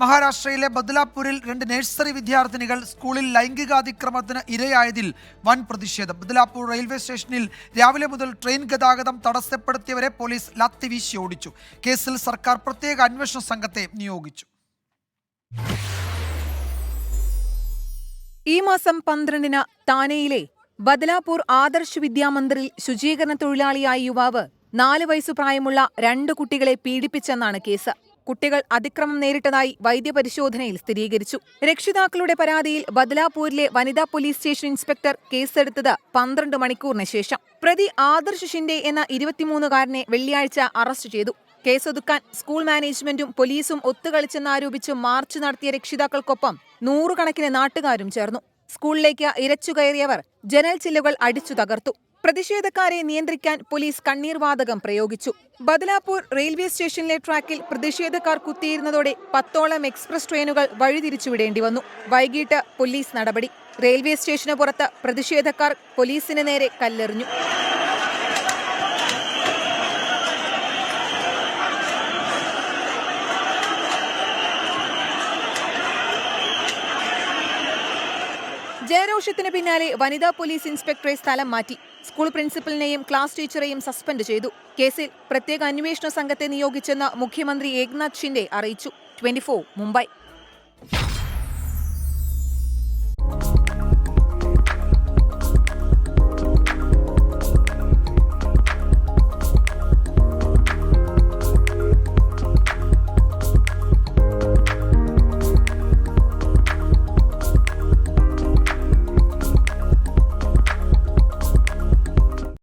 മഹാരാഷ്ട്രയിലെ ബദ്ലാപൂരിൽ രണ്ട് നഴ്സറി വിദ്യാർത്ഥിനികൾ സ്കൂളിൽ ലൈംഗികാതിക്രമത്തിന് ഇരയായതിൽ വൻ പ്രതിഷേധം. ബദ്ലാപൂർ റെയിൽവേ സ്റ്റേഷനിൽ രാവിലെ മുതൽ ട്രെയിൻ ഗതാഗതം തടസ്സപ്പെടുത്തിയവരെ പോലീസ് ലത്തിവീശി ഓടിച്ചു. കേസിൽ സർക്കാർ പ്രത്യേക അന്വേഷണ സംഘത്തെ നിയോഗിച്ചു. ഈ മാസം പന്ത്രണ്ടിന് താനെയിലെ ബദലാപൂർ ആദർശ് വിദ്യാമന്ദിറിൽ ശുചീകരണ തൊഴിലാളിയായ യുവാവ് നാല് വയസ്സു പ്രായമുള്ള രണ്ട് കുട്ടികളെ പീഡിപ്പിച്ചെന്നാണ് കേസ്. കുട്ടികൾ അതിക്രമം നേരിട്ടതായി വൈദ്യപരിശോധനയിൽ സ്ഥിരീകരിച്ചു. രക്ഷിതാക്കളുടെ പരാതിയിൽ ബദലാപൂരിലെ വനിതാ പോലീസ് സ്റ്റേഷൻ ഇൻസ്പെക്ടർ കേസെടുത്തത് പന്ത്രണ്ട് മണിക്കൂറിന് ശേഷം. പ്രതി ആദർശ് ഷിൻഡെ എന്ന ഇരുപത്തിമൂന്നുകാരനെ വെള്ളിയാഴ്ച അറസ്റ്റ് ചെയ്തു. കേസൊതുക്കാൻ സ്കൂൾ മാനേജ്മെന്റും പോലീസും ഒത്തുകളിച്ചെന്നാരോപിച്ച് മാർച്ച് നടത്തിയ രക്ഷിതാക്കൾക്കൊപ്പം നൂറുകണക്കിന് നാട്ടുകാരും ചേർന്നു. സ്കൂളിലേക്ക് ഇരച്ചുകയറിയവർ ജനൽ ചില്ലുകൾ അടിച്ചു തകർത്തു. പ്രതിഷേധക്കാരെ നിയന്ത്രിക്കാൻ പോലീസ് കണ്ണീർവാതകം പ്രയോഗിച്ചു. ബദലാപൂർ റെയിൽവേ സ്റ്റേഷനിലെ ട്രാക്കിൽ പ്രതിഷേധക്കാർ കുത്തിയിരുന്നതോടെ പത്തോളം എക്സ്പ്രസ് ട്രെയിനുകൾ വഴിതിരിച്ചുവിടേണ്ടി വന്നു. വൈകിട്ട് പോലീസ് നടപടി. റെയിൽവേ സ്റ്റേഷന് പുറത്ത് പ്രതിഷേധക്കാർ പോലീസിന് നേരെ കല്ലെറിഞ്ഞു. ജയരോഷത്തിന് പിന്നാലെ വനിതാ പോലീസ് ഇൻസ്പെക്ടറെ സ്ഥലം മാറ്റി. സ്കൂൾ പ്രിൻസിപ്പലിനെയും ക്ലാസ് ടീച്ചറെയും സസ്പെൻഡ് ചെയ്തു. കേസിൽ പ്രത്യേക അന്വേഷണ സംഘത്തെ നിയോഗിച്ചെന്ന് മുഖ്യമന്ത്രി ഏക്നാഥ് ഷിൻഡെ അറിയിച്ചു. ട്വന്റി മുംബൈ.